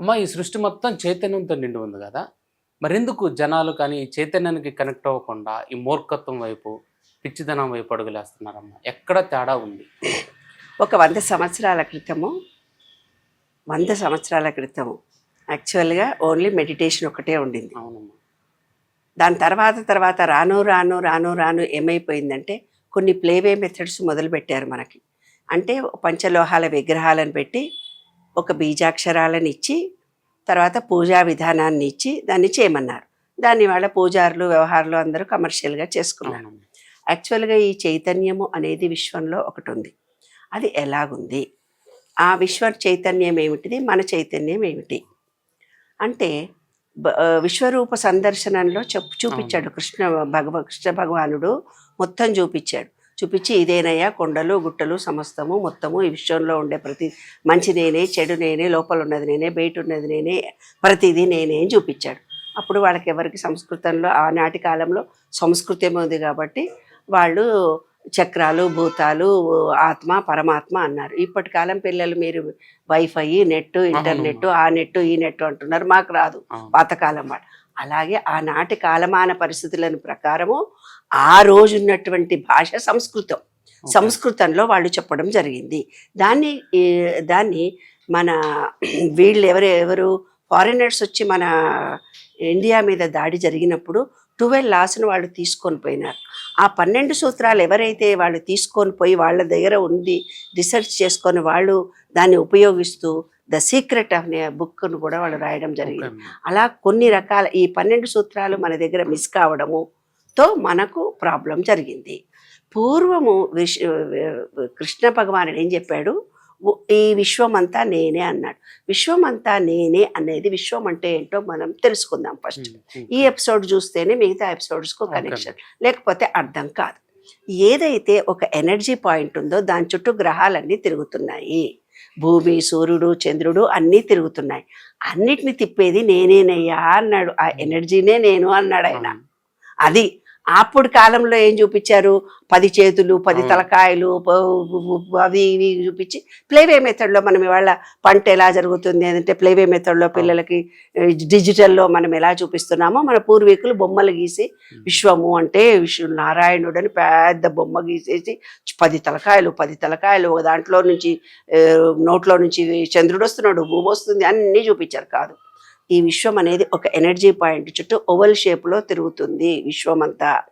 అమ్మ ఈ సృష్టి మొత్తం చైతన్యంతో నిండి ఉంది కదా. మరెందుకు జనాలు కానీ ఈ చైతన్యానికి కనెక్ట్ అవ్వకుండా ఈ మూర్ఖత్వం వైపు పిచ్చిదనం వైపు అడుగులేస్తున్నారమ్మ ఎక్కడ తేడా ఉంది? ఒక వంద సంవత్సరాల క్రితము వంద సంవత్సరాల క్రితము యాక్చువల్గా ఓన్లీ మెడిటేషన్ ఒకటే ఉండింది. అవునమ్మా. దాని తర్వాత తర్వాత రాను రాను రాను రాను ఏమైపోయిందంటే కొన్ని ప్లేవే మెథడ్స్ మొదలుపెట్టారు మనకి. అంటే పంచలోహాల విగ్రహాలను పెట్టి ఒక బీజాక్షరాలను ఇచ్చి తర్వాత పూజా విధానాన్ని ఇచ్చి దాన్ని చేయమన్నారు. దాన్ని వాళ్ళ పూజారులు వ్యవహారాలు అందరూ కమర్షియల్గా చేసుకున్నారు. యాక్చువల్గా ఈ చైతన్యము అనేది విశ్వంలో ఒకటి ఉంది అది ఎలాగుంది? ఆ విశ్వ చైతన్యం ఏమిటిది? మన చైతన్యం ఏమిటి? అంటే విశ్వరూప సందర్శనంలో చెప్పు చూపించాడు కృష్ణ భగవ కృష్ణ భగవానుడు మొత్తం చూపించాడు. చూపించి ఇదేనయ్యా కొండలు గుట్టలు సమస్తము మొత్తము ఈ విశ్వంలో ఉండే ప్రతి మంచి నేనే చెడు నేనే లోపల ఉన్నది నేనే బయట ఉన్నది నేనే ప్రతిదీ నేనే అని చూపించాడు. అప్పుడు వాళ్ళకి ఎవరికి సంస్కృతంలో ఆనాటి కాలంలో సంస్కృతం ఉంది కాబట్టి వాళ్ళు చక్రాలు భూతాలు ఆత్మ పరమాత్మ అన్నారు. ఇప్పటి కాలం పిల్లలు మీరు వైఫై నెట్ ఇంటర్నెట్ ఆ నెట్ ఈ నెట్ అంటున్నారు. మాకు రాదు. పాతకాలం వాళ్ళు. అలాగే ఆనాటి కాలమాన పరిస్థితులను ప్రకారము ఆ రోజు ఉన్నటువంటి భాష సంస్కృతం. సంస్కృతంలో వాళ్ళు చెప్పడం జరిగింది. దాన్ని దాన్ని మన వీళ్ళు ఎవరు ఎవరు ఫారినర్స్ వచ్చి మన ఇండియా మీద దాడి జరిగినప్పుడు ట్వెల్వ్ లాస్ను వాళ్ళు తీసుకొని పోయినారు. ఆ పన్నెండు సూత్రాలు ఎవరైతే వాళ్ళు తీసుకొని పోయి వాళ్ళ దగ్గర ఉంది రీసెర్చ్ చేసుకొని వాళ్ళు దాన్ని ఉపయోగిస్తూ ద సీక్రెట్ అనే బుక్ను కూడా వాళ్ళు రాయడం జరిగింది. అలా కొన్ని రకాల ఈ పన్నెండు సూత్రాలు మన దగ్గర మిస్ కావడముతో మనకు ప్రాబ్లం జరిగింది. పూర్వము విశ్ కృష్ణ భగవానుడు ఏం చెప్పాడు? ఈ విశ్వం అంతా నేనే అన్నాడు. విశ్వం అంతా నేనే అనేది విశ్వం అంటే ఏంటో మనం తెలుసుకుందాం ఫస్ట్. ఈ ఎపిసోడ్ చూస్తేనే మిగతా ఎపిసోడ్స్కు. కనెక్షన్ లేకపోతే అర్థం కాదు. ఏదైతే ఒక ఎనర్జీ పాయింట్ ఉందో దాని చుట్టూ గ్రహాలన్నీ తిరుగుతున్నాయి. భూమి సూర్యుడు చంద్రుడు అన్నీ తిరుగుతున్నాయి. అన్నిటిని తిప్పేది నేనేనయ్యా అన్నాడు. ఆ ఎనర్జీనే నేను అన్నాడు ఆయన. అది అప్పుడు కాలంలో ఏం చూపించారు పది చేతులు పది. తలకాయలు అవి ఇవి చూపించి ప్లేవే మెథడ్లో మనం ఇవాళ పంట ఎలా జరుగుతుంది అంటే ప్లేవే మెథడ్లో పిల్లలకి డిజిటల్లో మనం ఎలా చూపిస్తున్నామో మన పూర్వీకులు బొమ్మలు గీసి. విశ్వము అంటే విశ్వ నారాయణుడు అని పెద్ద బొమ్మ గీసేసి పది తలకాయలు పది తలకాయలు దాంట్లో నుంచి నోట్లో నుంచి చంద్రుడు వస్తున్నాడు భూమి వస్తుంది అన్నీ చూపించారు కాదు ఈ విశ్వం అనేది ఒక ఎనర్జీ పాయింట్ చుట్టూ ఓవల్ షేప్లో తిరుగుతుంది విశ్వం అంతా